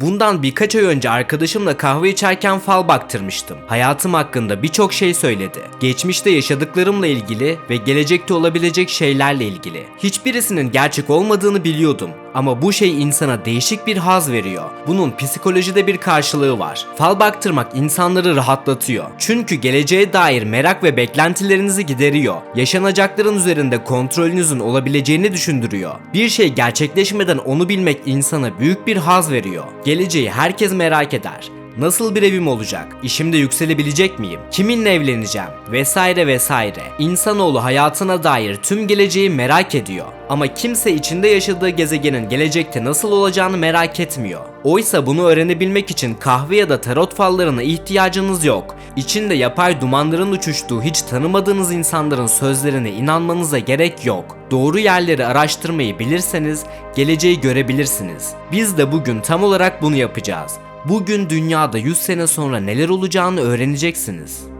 Bundan birkaç ay önce arkadaşımla kahve içerken fal baktırmıştım. Hayatım hakkında birçok şey söyledi. Geçmişte yaşadıklarımla ilgili ve gelecekte olabilecek şeylerle ilgili. Hiçbirisinin gerçek olmadığını biliyordum ama bu şey insana değişik bir haz veriyor. Bunun psikolojide bir karşılığı var. Fal baktırmak insanları rahatlatıyor. Çünkü geleceğe dair merak ve beklentilerinizi gideriyor. Yaşanacakların üzerinde kontrolünüzün olabileceğini düşündürüyor. Bir şey gerçekleşmeden onu bilmek insana büyük bir haz veriyor. Geleceği herkes merak eder. Nasıl bir evim olacak? İşimde yükselebilecek miyim? Kiminle evleneceğim? Vesaire vesaire. İnsanoğlu hayatına dair tüm geleceği merak ediyor. Ama kimse içinde yaşadığı gezegenin gelecekte nasıl olacağını merak etmiyor. Oysa bunu öğrenebilmek için kahve ya da tarot fallarına ihtiyacınız yok. İçinde yapay dumanların uçuştuğu hiç tanımadığınız insanların sözlerine inanmanıza gerek yok. Doğru yerleri araştırmayı bilirseniz geleceği görebilirsiniz. Biz de bugün tam olarak bunu yapacağız. Bugün dünyada 100 sene sonra neler olacağını öğreneceksiniz.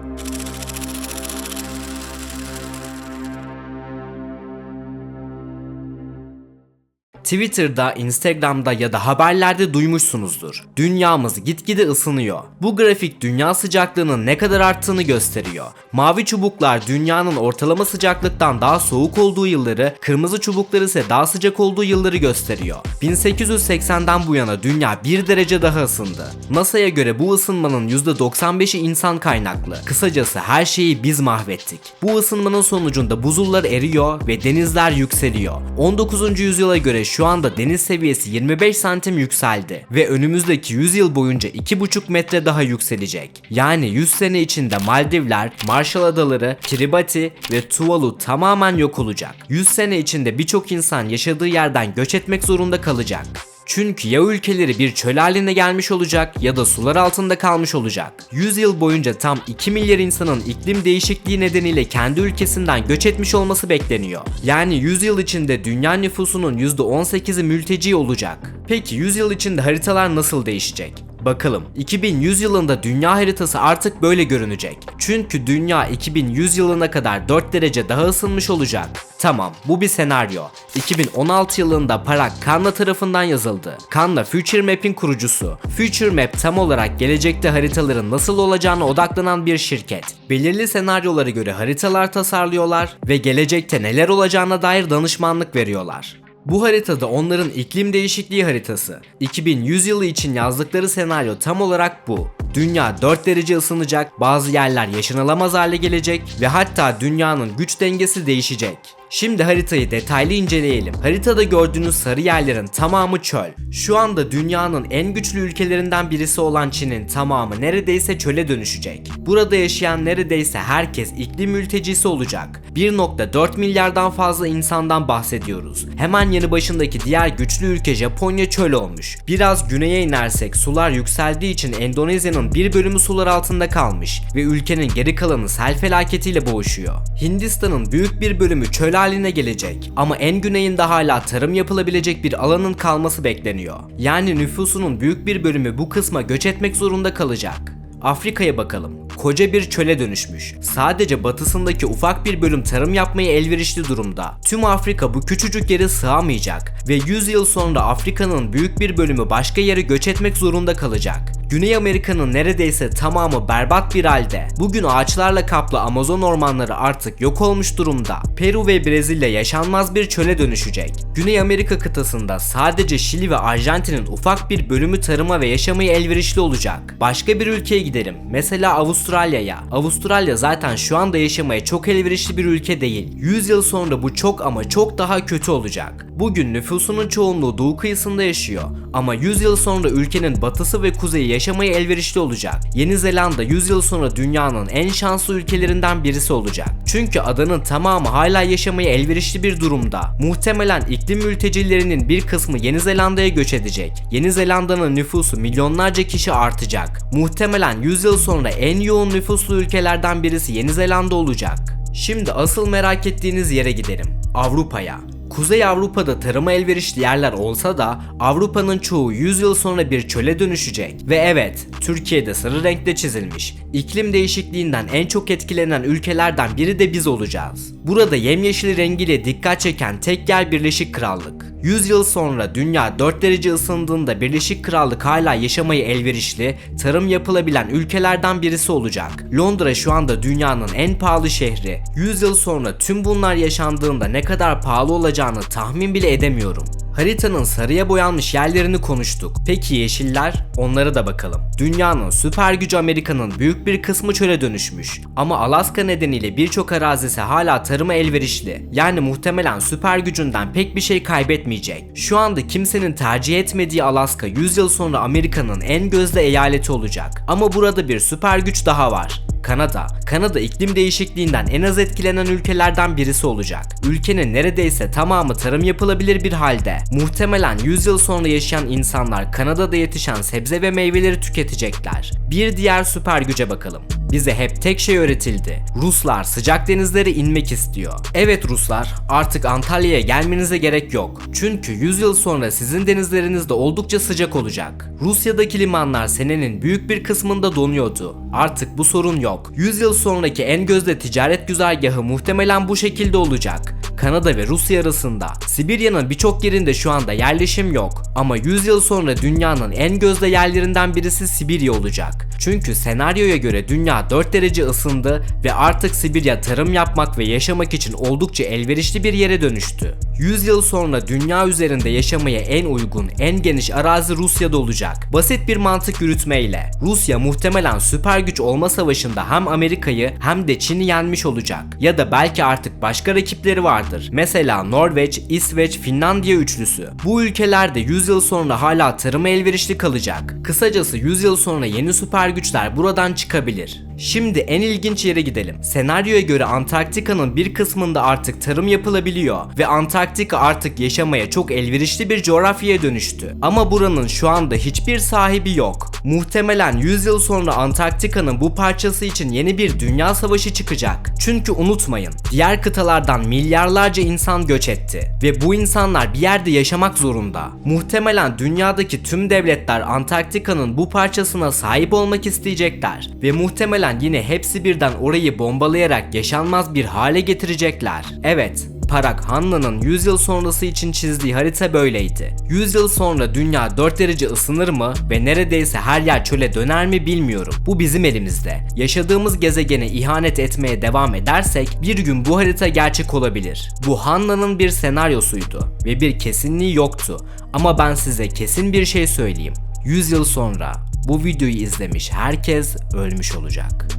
Twitter'da, Instagram'da ya da haberlerde duymuşsunuzdur. Dünyamız gitgide ısınıyor. Bu grafik dünya sıcaklığının ne kadar arttığını gösteriyor. Mavi çubuklar dünyanın ortalama sıcaklıktan daha soğuk olduğu yılları, kırmızı çubuklar ise daha sıcak olduğu yılları gösteriyor. 1880'den bu yana dünya 1 derece daha ısındı. NASA'ya göre bu ısınmanın %95'i insan kaynaklı. Kısacası her şeyi biz mahvettik. Bu ısınmanın sonucunda buzullar eriyor ve denizler yükseliyor. 19. yüzyıla göre şu anda deniz seviyesi 25 santim yükseldi ve önümüzdeki 100 yıl boyunca 2,5 metre daha yükselecek. Yani 100 sene içinde Maldivler, Marshall Adaları, Kiribati ve Tuvalu tamamen yok olacak. 100 sene içinde birçok insan yaşadığı yerden göç etmek zorunda kalacak. Çünkü ya ülkeleri bir çöl haline gelmiş olacak ya da sular altında kalmış olacak. 100 yıl boyunca tam 2 milyar insanın iklim değişikliği nedeniyle kendi ülkesinden göç etmiş olması bekleniyor. Yani 100 yıl içinde dünya nüfusunun %18'i mülteci olacak. Peki 100 yıl içinde haritalar nasıl değişecek? Bakalım 2100 yılında dünya haritası artık böyle görünecek. Çünkü dünya 2100 yılına kadar 4 derece daha ısınmış olacak. Tamam bu bir senaryo. 2016 yılında Parag Khanna tarafından yazıldı. Khanna Future Map'in kurucusu. Future Map tam olarak gelecekte haritaların nasıl olacağına odaklanan bir şirket. Belirli senaryolara göre haritalar tasarlıyorlar ve gelecekte neler olacağına dair danışmanlık veriyorlar. Bu haritada onların iklim değişikliği haritası. 2100 yılı için yazdıkları senaryo tam olarak bu. Dünya 4 derece ısınacak, bazı yerler yaşanılamaz hale gelecek ve hatta dünyanın güç dengesi değişecek. Şimdi haritayı detaylı inceleyelim. Haritada gördüğünüz sarı yerlerin tamamı çöl. Şu anda dünyanın en güçlü ülkelerinden birisi olan Çin'in tamamı neredeyse çöle dönüşecek. Burada yaşayan neredeyse herkes iklim mültecisi olacak. 1.4 milyardan fazla insandan bahsediyoruz. Hemen yanı başındaki diğer güçlü ülke Japonya çöl olmuş. Biraz güneye inersek sular yükseldiği için Endonezya'nın bir bölümü sular altında kalmış ve ülkenin geri kalanı sel felaketiyle boğuşuyor. Hindistan'ın büyük bir bölümü çöl haline gelecek ama en güneyinde hala tarım yapılabilecek bir alanın kalması bekleniyor. Yani nüfusunun büyük bir bölümü bu kısma göç etmek zorunda kalacak. Afrika'ya bakalım. Koca bir çöle dönüşmüş. Sadece batısındaki ufak bir bölüm tarım yapmaya elverişli durumda. Tüm Afrika bu küçücük yere sığamayacak ve 100 yıl sonra Afrika'nın büyük bir bölümü başka yere göç etmek zorunda kalacak. Güney Amerika'nın neredeyse tamamı berbat bir halde. Bugün ağaçlarla kaplı Amazon ormanları artık yok olmuş durumda. Peru ve Brezilya yaşanmaz bir çöle dönüşecek. Güney Amerika kıtasında sadece Şili ve Arjantin'in ufak bir bölümü tarıma ve yaşamaya elverişli olacak. Başka bir ülkeye gidelim. Mesela Avustralya'ya. Avustralya zaten şu anda yaşamaya çok elverişli bir ülke değil. 100 yıl sonra bu çok ama çok daha kötü olacak. Bugün nüfusunun çoğunluğu doğu kıyısında yaşıyor. Ama 100 yıl sonra ülkenin batısı ve kuzeyi yaşamaya elverişli olacak. Yeni Zelanda 100 yıl sonra dünyanın en şanslı ülkelerinden birisi olacak. Çünkü adanın tamamı hala yaşamaya elverişli bir durumda. Muhtemelen iklim mültecilerinin bir kısmı Yeni Zelanda'ya göç edecek. Yeni Zelanda'nın nüfusu milyonlarca kişi artacak. Muhtemelen 100 yıl sonra en yoğun nüfuslu ülkelerden birisi Yeni Zelanda olacak. Şimdi asıl merak ettiğiniz yere gidelim. Avrupa'ya. Kuzey Avrupa'da tarıma elverişli yerler olsa da Avrupa'nın çoğu 100 yıl sonra bir çöle dönüşecek. Ve evet, Türkiye'de sarı renkte çizilmiş. İklim değişikliğinden en çok etkilenen ülkelerden biri de biz olacağız. Burada yemyeşil rengiyle dikkat çeken tek yer Birleşik Krallık. 100 yıl sonra dünya 4 derece ısındığında Birleşik Krallık hala yaşamayı elverişli, tarım yapılabilen ülkelerden birisi olacak. Londra şu anda dünyanın en pahalı şehri. 100 yıl sonra tüm bunlar yaşandığında ne kadar pahalı olacağını tahmin bile edemiyorum. Haritanın sarıya boyanmış yerlerini konuştuk. Peki yeşiller? Onlara da bakalım. Dünyanın süper gücü Amerika'nın büyük bir kısmı çöle dönüşmüş. Ama Alaska nedeniyle birçok arazisi hala tarıma elverişli. Yani muhtemelen süper gücünden pek bir şey kaybetmeyecek. Şu anda kimsenin tercih etmediği Alaska 100 yıl sonra Amerika'nın en gözde eyaleti olacak. Ama burada bir süper güç daha var. Kanada. Kanada iklim değişikliğinden en az etkilenen ülkelerden birisi olacak. Ülkenin neredeyse tamamı tarım yapılabilir bir halde. Muhtemelen 100 yıl sonra yaşayan insanlar Kanada'da yetişen sebze ve meyveleri tüketecekler. Bir diğer süper güce bakalım. Bize hep tek şey öğretildi. Ruslar sıcak denizlere inmek istiyor. Evet Ruslar, artık Antalya'ya gelmenize gerek yok. Çünkü 100 yıl sonra sizin denizleriniz de oldukça sıcak olacak. Rusya'daki limanlar senenin büyük bir kısmında donuyordu. Artık bu sorun yok. 100 yıl sonraki en gözde ticaret güzergahı muhtemelen bu şekilde olacak. Kanada ve Rusya arasında. Sibirya'nın birçok yerinde şu anda yerleşim yok. Ama 100 yıl sonra dünyanın en gözde yerlerinden birisi Sibirya olacak. Çünkü senaryoya göre dünya 4 derece ısındı ve artık Sibirya tarım yapmak ve yaşamak için oldukça elverişli bir yere dönüştü. 100 yıl sonra dünya üzerinde yaşamaya en uygun, en geniş arazi Rusya'da olacak. Basit bir mantık yürütmeyle Rusya muhtemelen süper güç olma savaşında hem Amerika'yı hem de Çin'i yenmiş olacak. Ya da belki artık başka rakipleri vardır. Mesela Norveç, İsveç, Finlandiya üçlüsü. Bu ülkelerde 100 yıl sonra hala tarıma elverişli kalacak. Kısacası 100 yıl sonra yeni süper güçler buradan çıkabilir. Şimdi en ilginç yere gidelim. Senaryoya göre Antarktika'nın bir kısmında artık tarım yapılabiliyor ve Antarktika artık yaşamaya çok elverişli bir coğrafyaya dönüştü. Ama buranın şu anda hiçbir sahibi yok. Muhtemelen 100 yıl sonra Antarktika'nın bu parçası için yeni bir dünya savaşı çıkacak. Çünkü unutmayın, diğer kıtalardan milyarlarca insan göç etti ve bu insanlar bir yerde yaşamak zorunda. Muhtemelen dünyadaki tüm devletler Antarktika'nın bu parçasına sahip olmak isteyecekler ve muhtemelen yine hepsi birden orayı bombalayarak yaşanmaz bir hale getirecekler. Evet, Parak Hanla'nın 100 yıl sonrası için çizdiği harita böyleydi. 100 yıl sonra dünya 4 derece ısınır mı ve neredeyse her yer çöle döner mi bilmiyorum. Bu bizim elimizde. Yaşadığımız gezegene ihanet etmeye devam edersek bir gün bu harita gerçek olabilir. Bu Hanla'nın bir senaryosuydu ve bir kesinliği yoktu. Ama ben size kesin bir şey söyleyeyim. 100 yıl sonra bu videoyu izlemiş herkes ölmüş olacak.